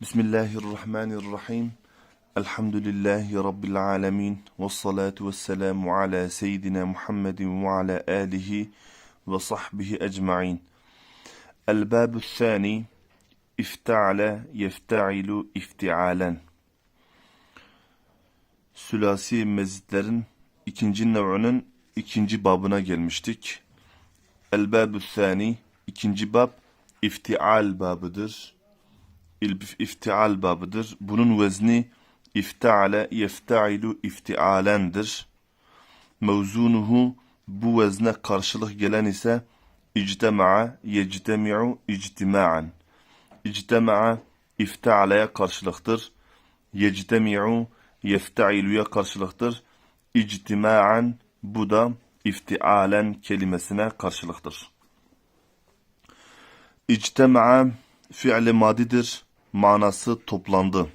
Bismillahirrahmanirrahim. Elhamdülillahi Rabbil alemin. Ve salatu ve selamu ala seyyidina Muhammedin ve ala alihi ve sahbihi ecma'in. El-bâbü thâni. İfta'ale yefta'ilu iftialen. Sülasi mezitlerin ikinci nev'ünün ikinci babına gelmiştik. El-bâbü thâni. ikinci bab iftial babıdır. İftial babıdır. Bunun vezni iftaale yeftailu iftialendir. Mevzunuhu bu vezne karşılık gelen ise ictema'a yectemi'u ictima'an. İctema'a iftaale'ye karşılıktır. Yectemi'u yeftailu'ya karşılıktır. İctima'an bu da iftialen kelimesine karşılıktır. İctema'a fiili madidir. Manası toplandı.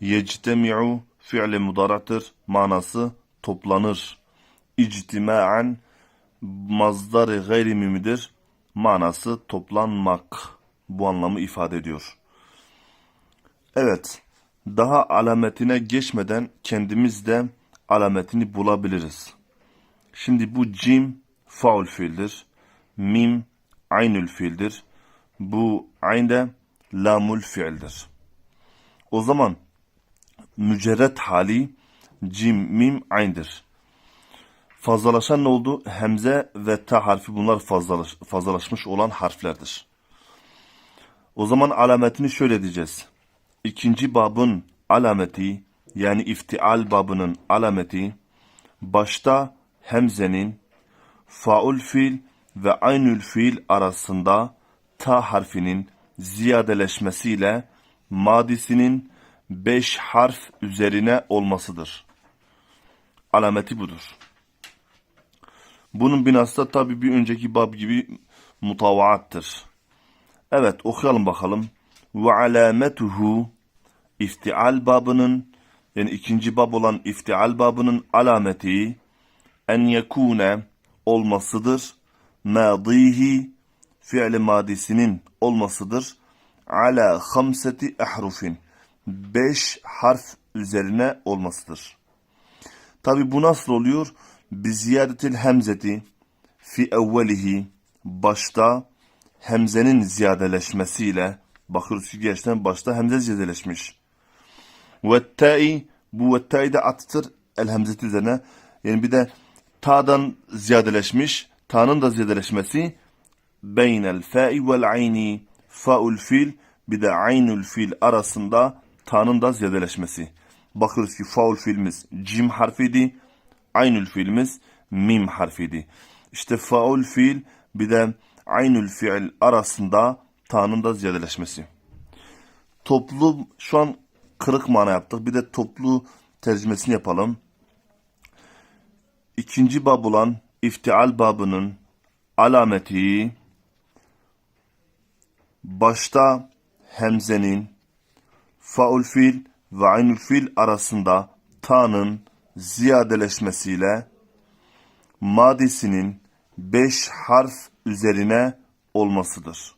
Yectemi'u fiili mudarattır. Manası toplanır. İctima'an mazdarı gayri mimidir. Manası toplanmak. Bu anlamı ifade ediyor. Evet. Daha alametine geçmeden kendimiz de alametini bulabiliriz. Şimdi bu cim faul fiildir. Mim aynül fiildir. Bu ayn de lamul fiildir. O zaman mücerret hali cim, mim, ayn'dir. Fazlalaşan ne oldu? Hemze ve ta harfi bunlar fazlalaş, fazlalaşmış olan harflerdir. O zaman alametini şöyle diyeceğiz. İkinci babın alameti yani iftial babının alameti başta hemzenin faul fiil ve aynül fiil arasında ta harfinin ziyadeleşmesiyle madisinin beş harf üzerine olmasıdır. Alameti budur. Bunun binası da tabi bir önceki bab gibi mutavaattır. Evet okuyalım bakalım. Ve alametuhu iftial babının yani ikinci bab olan iftial babının alameti en yekune olmasıdır. Madihi fiili madisinin olmasıdır. Ala hamseti ahrufin. Beş harf üzerine olmasıdır. Tabi bu nasıl oluyor? Bi ziyadetil hemzeti fi evvelihi başta hemzenin ziyadeleşmesiyle bakıyoruz ki gerçekten başta hemze ziyadeleşmiş. Ve bu ve de atıtır el hemzeti üzerine. Yani bir de ta'dan ziyadeleşmiş. Ta'nın da ziyadeleşmesi beynel fa'i vel ayni fa'ul fil bir de aynül fil arasında ta'nın da ziyadeleşmesi. Bakıyoruz ki faul fiilimiz cim harfiydi. Aynül fiilimiz mim harfiydi. İşte faul fiil bir de aynül fiil arasında ta'nın da ziyadeleşmesi. Toplu şu an kırık mana yaptık. Bir de toplu tercümesini yapalım. İkinci bab olan iftial babının alameti başta hemzenin faul fil ve aynül fil arasında ta'nın ziyadeleşmesiyle madisinin beş harf üzerine olmasıdır.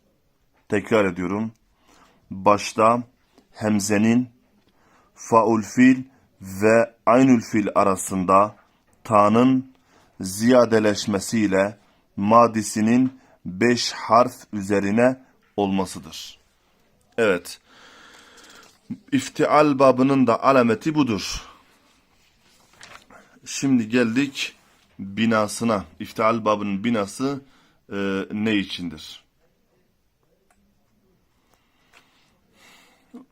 Tekrar ediyorum. Başta hemzenin faul fil ve aynül fil arasında ta'nın ziyadeleşmesiyle madisinin beş harf üzerine olmasıdır. Evet. İftial babının da alameti budur. Şimdi geldik binasına. İftial babının binası e, ne içindir?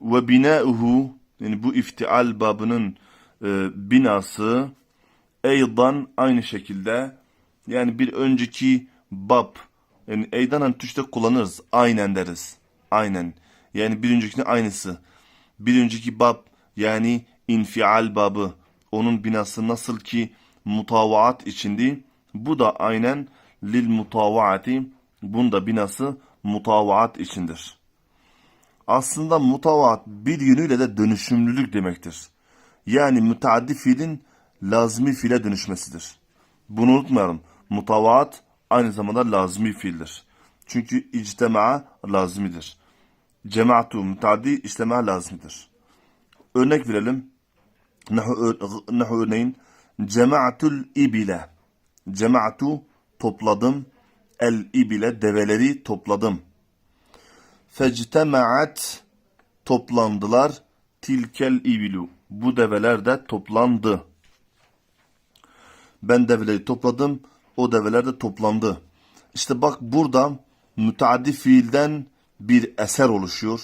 Ve binauhu yani bu iftial babının e, binası eydan aynı şekilde yani bir önceki bab yani eydan hani Türkçe kullanırız. Aynen deriz. Aynen. Yani bir öncekinin aynısı. Bir önceki bab yani infial babı. Onun binası nasıl ki mutavaat içindi. Bu da aynen lil mutavaati. Bunda binası mutavaat içindir. Aslında mutavaat bir yönüyle de dönüşümlülük demektir. Yani müteaddi fiilin lazmi fiile dönüşmesidir. Bunu unutmayalım. Mutavaat aynı zamanda lazmi fiildir. Çünkü ictema'a lazmidir. cemaatu müteaddi işlemeye lazımdır. Örnek verelim. Nahu örneğin cemaatul ibile. Cemaatu topladım. El ibile develeri topladım. Fectemaat toplandılar. Tilkel ibilu. Bu develer de toplandı. Ben develeri topladım. O develer de toplandı. İşte bak burada müteaddi fiilden bir eser oluşuyor.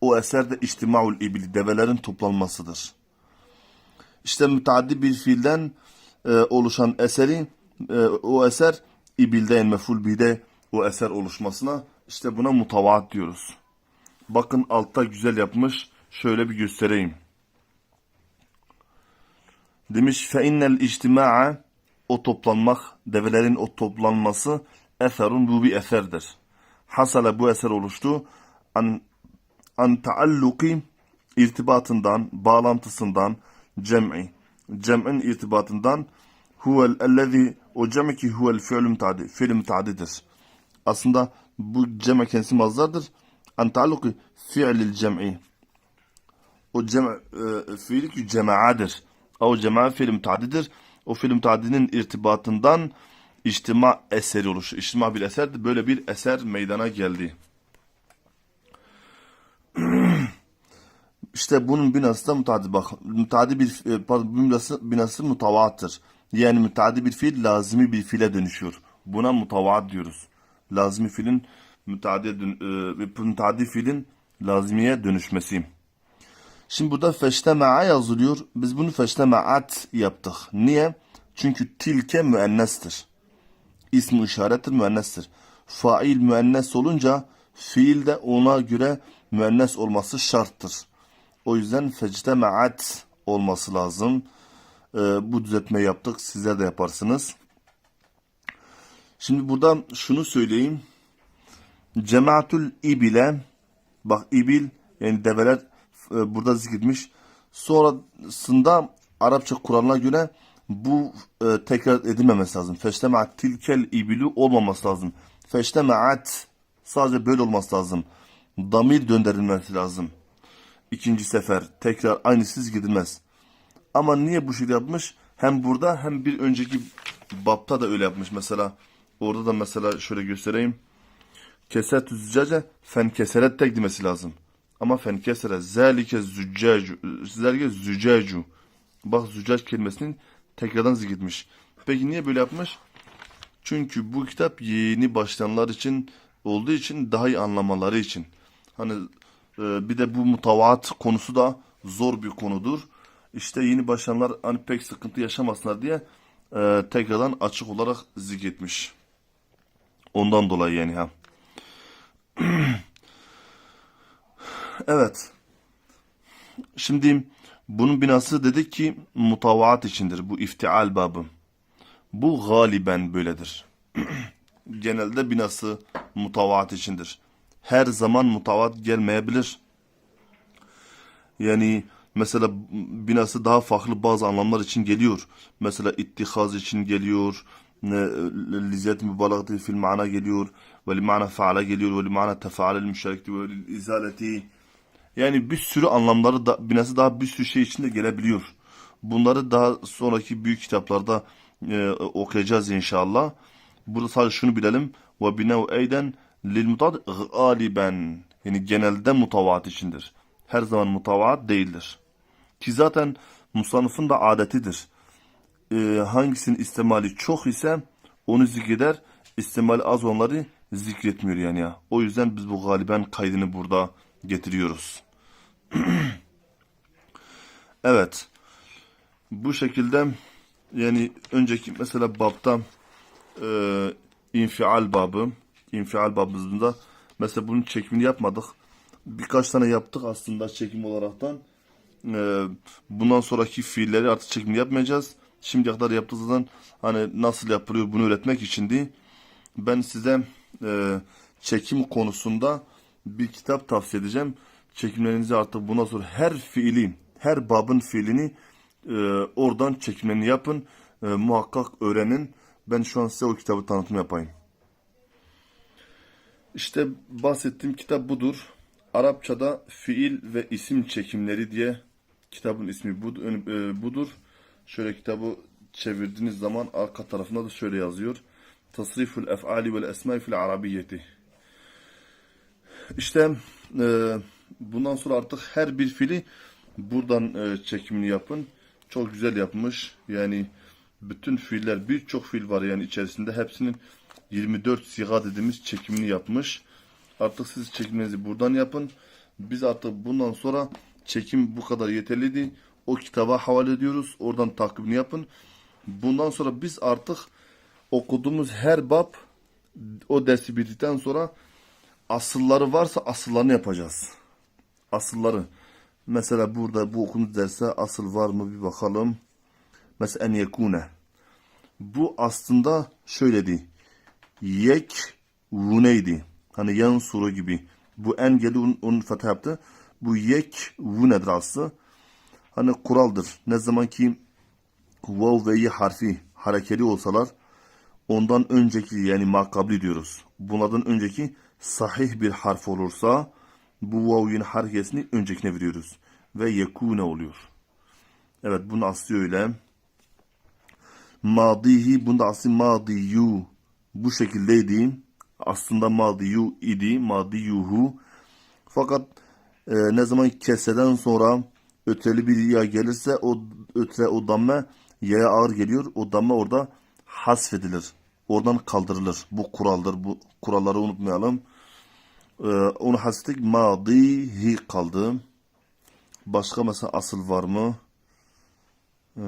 O eser de içtimaul ibli, develerin toplanmasıdır. İşte müteaddi bir fiilden e, oluşan eseri, e, o eser ibilde yani meful bide o eser oluşmasına işte buna mutavaat diyoruz. Bakın altta güzel yapmış. Şöyle bir göstereyim. Demiş fe innel içtima'a o toplanmak, develerin o toplanması eserun bu bir eserdir. Hasala bu eser oluştu. An, an taalluki irtibatından, bağlantısından, cem'i, cem'in irtibatından huvel ellezi o cem'i ki huvel fi'l müteaddi, fi'l müteaddidir. Aslında bu cem'e kendisi mazdardır. An taalluki fi'lil cem'i. O cem e, fiili ki cemaadır. O cemaat fiil müteaddidir. O fiil müteaddinin irtibatından içtima eseri oluşur. İçtima bir eser böyle bir eser meydana geldi. İşte bunun binası da müteaddi bak. Müteaddi bir e, pardon binası, binası mutavaattır. Yani müteaddi bir fiil lazimi bir fiile dönüşüyor. Buna mutavaat diyoruz. Lazimi fiilin müteaddi e, müteaddi fiilin lazimiye dönüşmesi. Şimdi burada feştema'a yazılıyor. Biz bunu feştema'at yaptık. Niye? Çünkü tilke müennestir. İsmi işarettir müennestir. Fail müennes olunca fiil de ona göre müennes olması şarttır. O yüzden fectema'at olması lazım. Ee, bu düzeltme yaptık. Sizler de yaparsınız. Şimdi burada şunu söyleyeyim. Cemaatul ibile bak ibil yani develer e, burada zikretmiş. Sonrasında Arapça Kur'an'a göre bu e, tekrar edilmemesi lazım. Feştemaat tilkel ibilu olmaması lazım. Feştemaat sadece böyle olması lazım. Damir döndürülmesi lazım. İkinci sefer tekrar aynısız gidilmez. Ama niye bu şekilde yapmış? Hem burada hem bir önceki bapta da öyle yapmış. Mesela orada da mesela şöyle göstereyim. Keset züccace fen keseret tek demesi lazım. Ama fen kesere zalike züccacu zalike züccacu. Bak züccac kelimesinin tekrardan zikretmiş. Peki niye böyle yapmış? Çünkü bu kitap yeni başlayanlar için olduğu için daha iyi anlamaları için. Hani e, bir de bu mutavaat konusu da zor bir konudur. İşte yeni başlayanlar hani pek sıkıntı yaşamasınlar diye e, tekrardan açık olarak zikretmiş. Ondan dolayı yani ha. Evet. Şimdi bunun binası dedik ki mutavaat içindir. Bu iftial babı. Bu galiben böyledir. Genelde binası mutavaat içindir. Her zaman mutavaat gelmeyebilir. Yani mesela binası daha farklı bazı anlamlar için geliyor. Mesela ittihaz için geliyor. Lizet mübalağati fil mana geliyor. Ve li mana faala geliyor. Ve li mana tefaale müşerikti ve izaleti. Yani bir sürü anlamları da binası daha bir sürü şey içinde gelebiliyor. Bunları daha sonraki büyük kitaplarda e, okuyacağız inşallah. Burada sadece şunu bilelim. Ve binev eyden lil mutad galiben. Yani genelde mutavaat içindir. Her zaman mutavaat değildir. Ki zaten musanıfın da adetidir. E, hangisinin istemali çok ise onu zikreder. İstemali az onları zikretmiyor yani ya. O yüzden biz bu galiben kaydını burada getiriyoruz. evet. Bu şekilde yani önceki mesela babta e, infial babı infial babımızda mesela bunun çekimini yapmadık. Birkaç tane yaptık aslında çekim olaraktan. E, bundan sonraki fiilleri artık çekimini yapmayacağız. Şimdiye kadar yaptığımızdan hani nasıl yapılıyor bunu öğretmek içindi. Ben size e, çekim konusunda bir kitap tavsiye edeceğim. Çekimlerinizi artık bundan sonra her fiili, her babın fiilini e, oradan çekimlerini yapın. E, muhakkak öğrenin. Ben şu an size o kitabı tanıtım yapayım. İşte bahsettiğim kitap budur. Arapçada fiil ve isim çekimleri diye kitabın ismi e, budur. Şöyle kitabı çevirdiğiniz zaman arka tarafında da şöyle yazıyor. Tasriful ef'ali vel esmai fil arabiyyeti. İşte e, bundan sonra artık her bir fili buradan e, çekimini yapın. Çok güzel yapmış. Yani bütün fiiller birçok fil var yani içerisinde hepsinin 24 siga dediğimiz çekimini yapmış. Artık siz çekiminizi buradan yapın. Biz artık bundan sonra çekim bu kadar yeterliydi. O kitaba havale ediyoruz. Oradan takibini yapın. Bundan sonra biz artık okuduğumuz her bab o dersi bittikten sonra asılları varsa asıllarını yapacağız. Asılları. Mesela burada bu okuduğumuz derse asıl var mı bir bakalım. Mesela en yekune. Bu aslında şöyledi. Yek vuneydi. Hani yan soru gibi. Bu en geldi onun, onun fetha yaptı. Bu yek vunedir aslı. Hani kuraldır. Ne zaman ki vav ve ye harfi harekeli olsalar ondan önceki yani makabli diyoruz. Bunlardan önceki sahih bir harf olursa bu vav'in harekesini öncekine veriyoruz. Ve yekune oluyor. Evet bunun aslı öyle. Madihi bunda aslı madiyu bu şekildeydi. Aslında madiyu idi. Madiyuhu. Fakat e, ne zaman keseden sonra öteli bir ya gelirse o ötre o damme yaya ağır geliyor. O damme orada hasfedilir. Oradan kaldırılır. Bu kuraldır. Bu kuralları unutmayalım. Ee, onu hasfettik. Madihi kaldı. Başka mesela asıl var mı? Ee,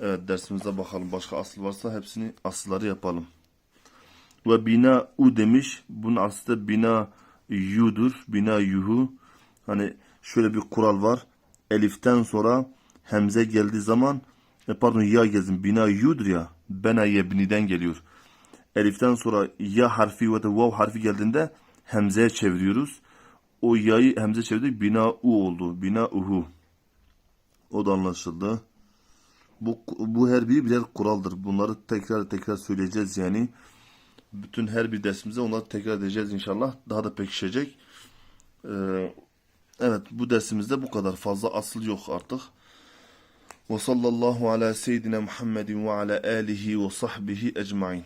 evet dersimize bakalım. Başka asıl varsa hepsini asılları yapalım. Ve bina u demiş. Bunun aslında bina yudur. Bina yuhu. Hani şöyle bir kural var. Eliften sonra hemze geldiği zaman e, pardon ya gezin bina yudur ya. Bena yebniden geliyor. Eliften sonra ya harfi ve de vav harfi geldiğinde hemzeye çeviriyoruz. O ya'yı hemze çevirdik. Bina u oldu. Bina uhu. O da anlaşıldı. Bu, bu her biri birer kuraldır. Bunları tekrar tekrar söyleyeceğiz yani. Bütün her bir dersimizde onları tekrar edeceğiz inşallah. Daha da pekişecek. Ee, evet bu dersimizde bu kadar. Fazla asıl yok artık. Ve sallallahu ala seyyidina Muhammedin ve ala alihi ve sahbihi ecmain.